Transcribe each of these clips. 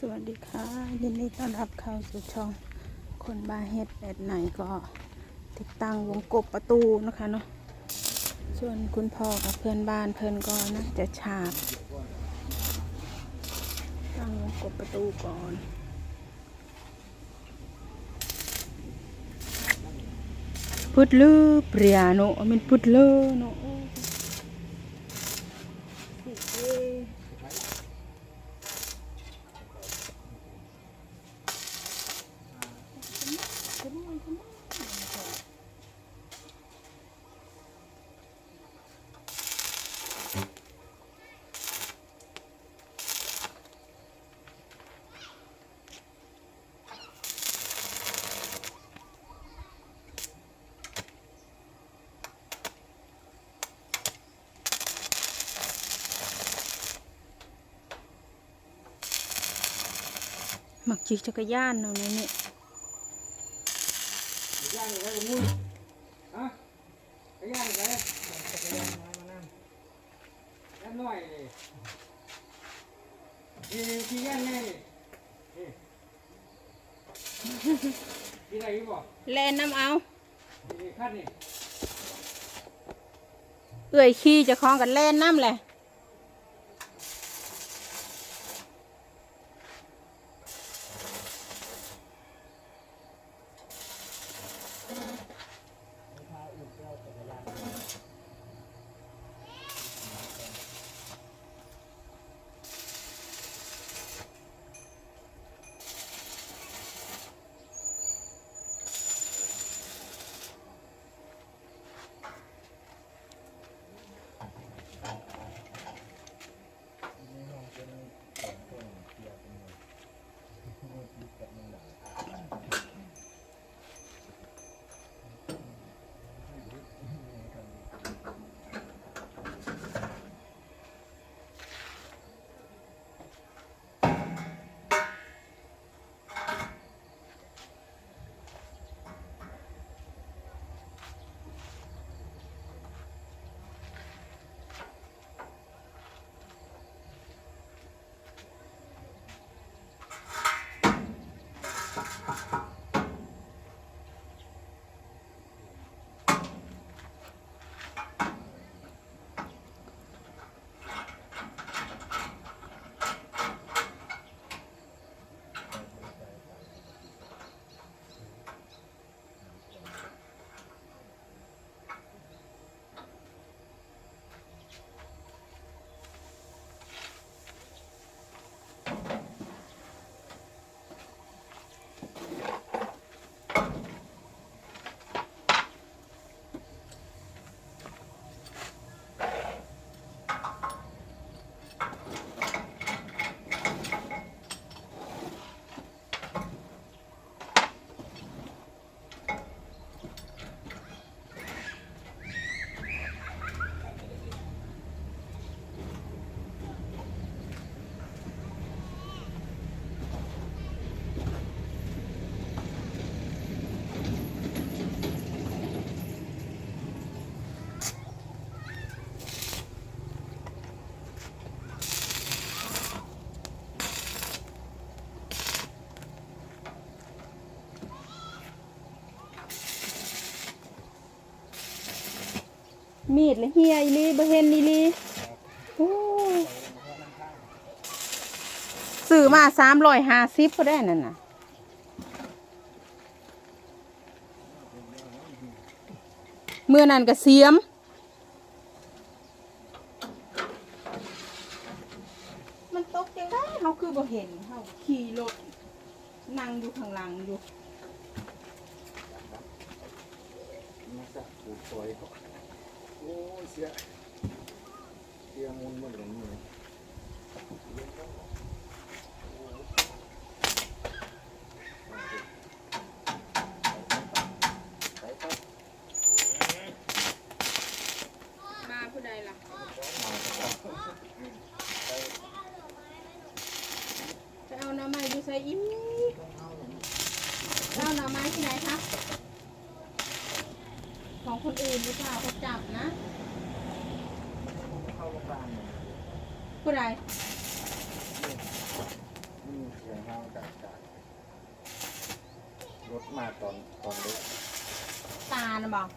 สวัสดีค่ะ ยินดีต้อนรับเข้าสู่ช่องคนบาเฮ็ดแบบไหนก็ติดตั้งวงกบประตูนะคะเนาะส่วนคุณพ่อกับเพื่อนบ้านเพื่อนก็น่าจะฉาบ ตั้งวงกบประตูก่อนพุดลือเปรียโนมันพุดลือโนสิ หมักจีจักรยานเนาะในนี่ย่างอะไรมึงฮะไปย่างอะไรจักรยานมามานั่งย่างหน่อยเลยนี่ที่ย่างแน่นี่นี่ที่ไหนบ่แล่นน้ำเอาที่ขั้นนี่เอื่อยขี้จะคล้องกันแล่นน้ำแหละ มีดและเฮียอีลีบ่เห็นอีลีโอ้ซื้อมาสามร้อยห้าสิบก็ได้นั่นน่ะเมื่อนั้นก็เสียม มันตกจังได้เขาคือบ่เห็นเขาขี่รถนั่งอยู่ข้างหลังอยู่ โอ้ยเสียเสียมูลหมดเลยนี่ไปครับ มาผู้ใดล่ะ จะเอาหน่อไม้ดูใส่อิ่มเอาหน่อไม้ที่ไหนคะ ของคนอื่นหรือเปล่าเขาจับนะเข้าโรงพยาบาลผู้ใดนี่เสียกากกากรถมาตอนตอนเล็กตานะบอก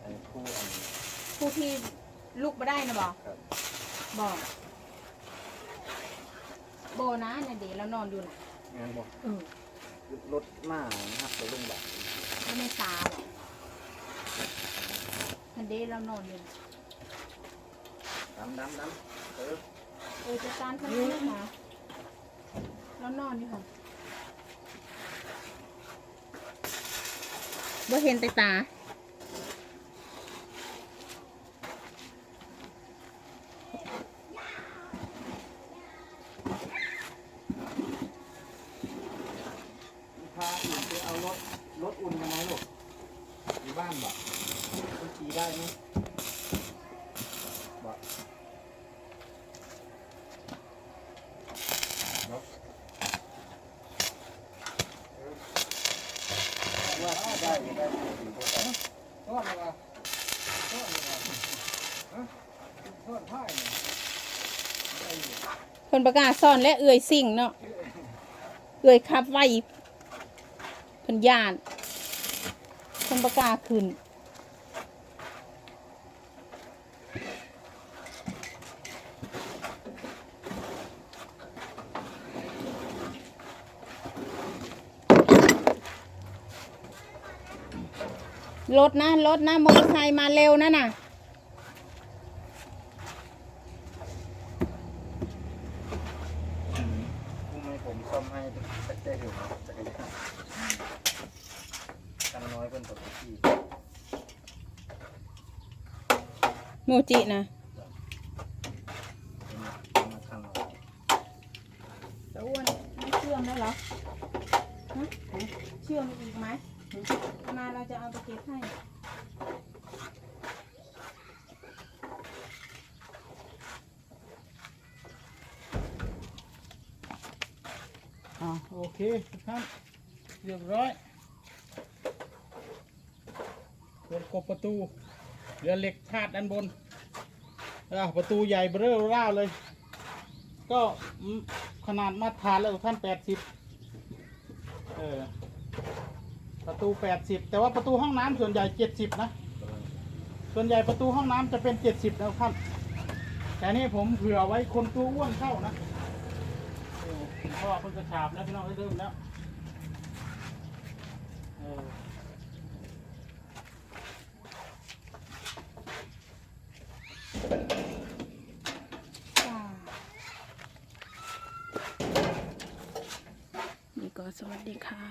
ไอ้คู่อันผู้ที่ลุกมาได้นะบอก ครับบอกโบนะนะเดี๋ยวเรานอนอยู่นะงานบอกเออรถมานะครับไปลงบัตรไม่ไม่ตาบอกมั นเดี๋ยวเรานอนอยู่น่ะดำดำดำเออเออจะการขนาดนั้นนะเรานอนอยู่ค่ะบ่เห็นแต่ตา พาอุ่นไปเอารถรถอุ่นมาไหมลูกอยู่บ้านบ่ คุณขี่ได้ไหมบ่รถเออว่าได้ได้อยู่ถึงพวกเราทอดเลยวะทอดเลยวะฮะทอดผ้าเนี่ยได้อยู่คนประกาศซ่อนและเอื่อยสิ่งเนาะเอื่อยขับไว้เพิ่นย่านคนประกาศขึ้น รถนะรถนะมอเตอร์ไซค์มาเร็วนะน่ะพรุ่งนี้ผมซ่อมให้สักได้อยู่นะจักรยานตังน้อยเพิ่นปกติโมจินะมาข้างนอกตะอ้วนไม่เชื่อมแล้เหรอฮะเชื่อมอีกไหม มาเราจะเอาไปเก็บให้อ่าโอเคทุกท่านเรียบร้อยเปิดกบประตูเหลือเหล็กพาดด้านบนอ่าประตูใหญ่เบ้อเร่อร่าเลย ก็ขนาดมาตรฐานแล้วท่านแปดสิบเออ ประตูแปดสิบแต่ว่าประตูห้องน้ำส่วนใหญ่เจ็ดสิบนะ ส่วนใหญ่ประตูห้องน้ำจะเป็นเจ็ดสิบนะทุกท่านแต่นี่ผมเผื่อไว้คนตัวอ้วนเข้านะโอ้คุณพ่อเพิ่งกระฉาบแล้วพี่น้องได้เริ่มแล้วเออนี่ก็สวัสดีค่ะ